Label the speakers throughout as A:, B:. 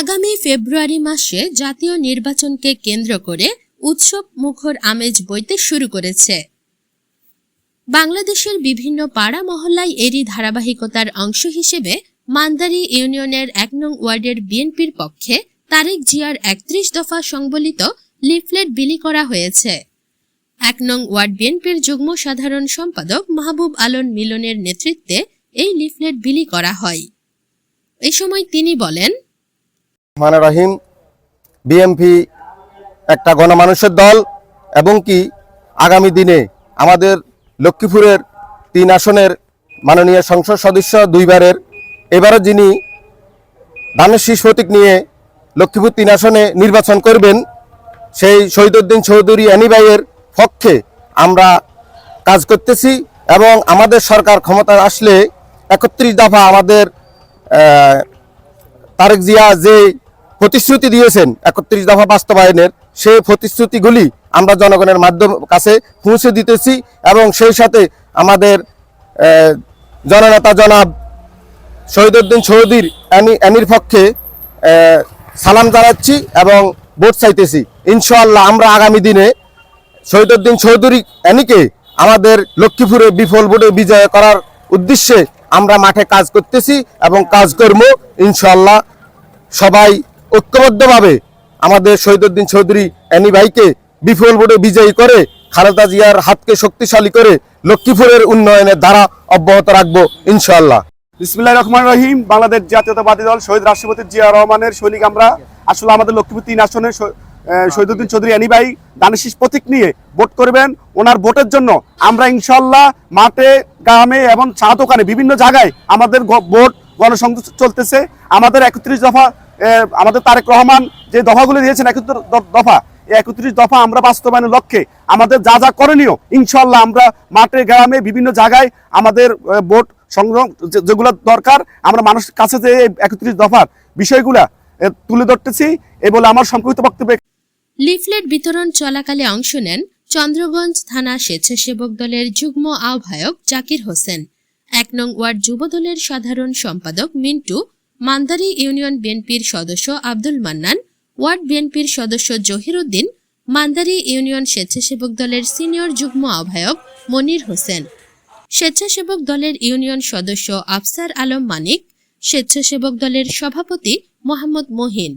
A: আগামী ফেব্রুয়ারি মাসে জাতীয় নির্বাচনকে কেন্দ্র করে উৎসব মুখর আমেজ বইতে শুরু করেছে। বাংলাদেশের বিভিন্ন পাড়া মহল্লায় এরই ধারাবাহিকতার অংশ হিসেবে মান্দারি ইউনিয়নের এক নং ওয়ার্ডের বিএনপির পক্ষে তারেক জিয়ার একত্রিশ দফা সংবলিত লিফলেট বিলি করা হয়েছে। এক নং ওয়ার্ড বিএনপির যুগ্ম সাধারণ সম্পাদক মাহবুব আলম মিলনের নেতৃত্বে এই লিফলেট বিলি করা হয়। এই সময় তিনি বলেন
B: রহমান রহিম বিএমপি একটা গণমানুষের দল এবং কি আগামী দিনে আমাদের লক্ষ্মীপুরের তিন আসনের মাননীয় সংসদ সদস্য দুইবারের, এবারও যিনি ধানের শীষ প্রতীক নিয়ে লক্ষ্মীপুর তিন আসনে নির্বাচন করবেন, সেই শহীদুদ্দিন চৌধুরী অ্যানিবাইয়ের পক্ষে আমরা কাজ করতেছি এবং আমাদের সরকার ক্ষমতায় আসলে একত্রিশ দফা আমাদের তারেক জিয়া যে প্রতিশ্রুতি দিয়েছেন একত্রিশ দফা বাস্তবায়নের। সেই প্রতিশ্রুতিগুলি আমরা জনগণের মাধ্যম কাছে পৌঁছে দিতেছি এবং সেই সাথে আমাদের জননেতা জনাব শহীদুদ্দিন চৌধুরীর অ্যানি অ্যানির পক্ষে সালাম জানাচ্ছি এবং ভোট চাইতেছি। ইনশাআল্লাহ আমরা আগামী দিনে শহীদুদ্দিন চৌধুরী অ্যানিকে আমাদের লক্ষ্মীপুরে বিফল ভোটে বিজয় করার উদ্দেশ্যে আমরা মাঠে কাজ করতেছি এবং কাজ করব ইনশাআল্লাহ সবাই ঐক্যবদ্ধভাবে আমাদের শহীদুদ্দিন চৌধুরী অ্যানি ভাইকে বিফল ভোটে বিজয়ী করে, খালেদা জিয়ার হাতকে শক্তিশালী করে লক্ষ্মীপুরের উন্নয়নের ধারা অব্যাহত রাখব ইনশাআল্লাহ।
C: বিসমুল্লাহ রহমান রহিম। বাংলাদেশ জাতীয়তাবাদী দল শহীদ রাষ্ট্রপতি জিয়া রহমানের সৈনিক আমরা। আসলে আমাদের লক্ষ্মীপুর তিন আসনের শহীদুদ্দিন চৌধুরী আনিবাই দানেশিস প্রতীক নিয়ে ভোট করবেন। ওনার ভোটের জন্য আমরা ইনশাল্লাহ মাঠে, গ্রামে এবং চা দোকানে বিভিন্ন জায়গায় আমাদের ভোট গণসংযোগ চলতেছে। আমাদের একত্রিশ দফা আমাদের তারেক রহমান যে দফাগুলি দিয়েছেন একত্রিশ দফা, এই একত্রিশ দফা আমরা বাস্তবায়নের লক্ষ্যে আমাদের যা যা করণীয় ইনশাল্লাহ আমরা মাঠে, গ্রামে, বিভিন্ন জায়গায় আমাদের ভোট সংগ্রহ যেগুলো দরকার, আমরা মানুষের কাছে যে একত্রিশ দফার বিষয়গুলা তুলে ধরতেছি এই বলে আমার সংক্ষিপ্ত বক্তব্য
A: লিফলেট বিতরণ চলাকালে অংশ নেন চন্দ্রগঞ্জ থানা স্বেচ্ছাসেবক দলের যুগ্ম আহ্বায়ক জাকির হোসেন। এক নং ওয়ার্ড যুবদলের সাধারণ সম্পাদক মিন্টু মান্দারি ইউনিয়ন বিএনপির সদস্য আব্দুল মান্নান ওয়ার্ড বিএনপির সদস্য জহিরুদ্দিন মান্দারি ইউনিয়ন স্বেচ্ছাসেবক দলের সিনিয়র যুগ্ম আহ্বায়ক মনির হোসেন স্বেচ্ছাসেবক দলের ইউনিয়ন সদস্য আফসার আলম মানিক স্বেচ্ছাসেবক দলের সভাপতি মোহাম্মদ মহিন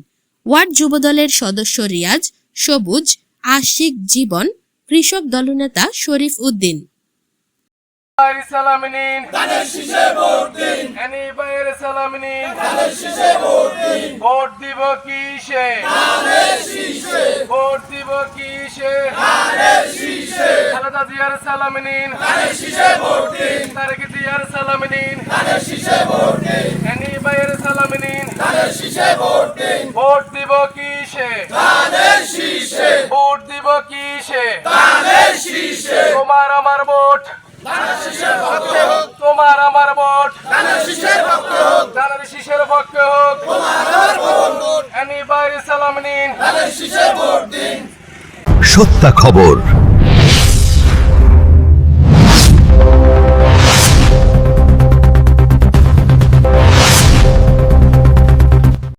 A: ওয়ার্ড যুবদলের সদস্য রিয়াজ সবুজ আশিক জীবন কৃষক দলনেতা শরীফ উদ্দিন।
D: সালামি নিন ভোট সালামি দিব কিসে? ভোট দিব কিসে? খালেদা জিয়ার সালামি নিন তারেক জিয়ার সালামি নিন দিন এনি বাইরে নিন ভোট দিব কিসে? ভোট দিব কিসে? তোমার আমার ভোট তোমার আমার ভোট ধানের শীষের পক্ষে হোক ধানের শীষের পক্ষে হোক তোমার আমার ভোট এনি বাইরে সালাম নিন। ধানের দিন।
E: সত্য খবর।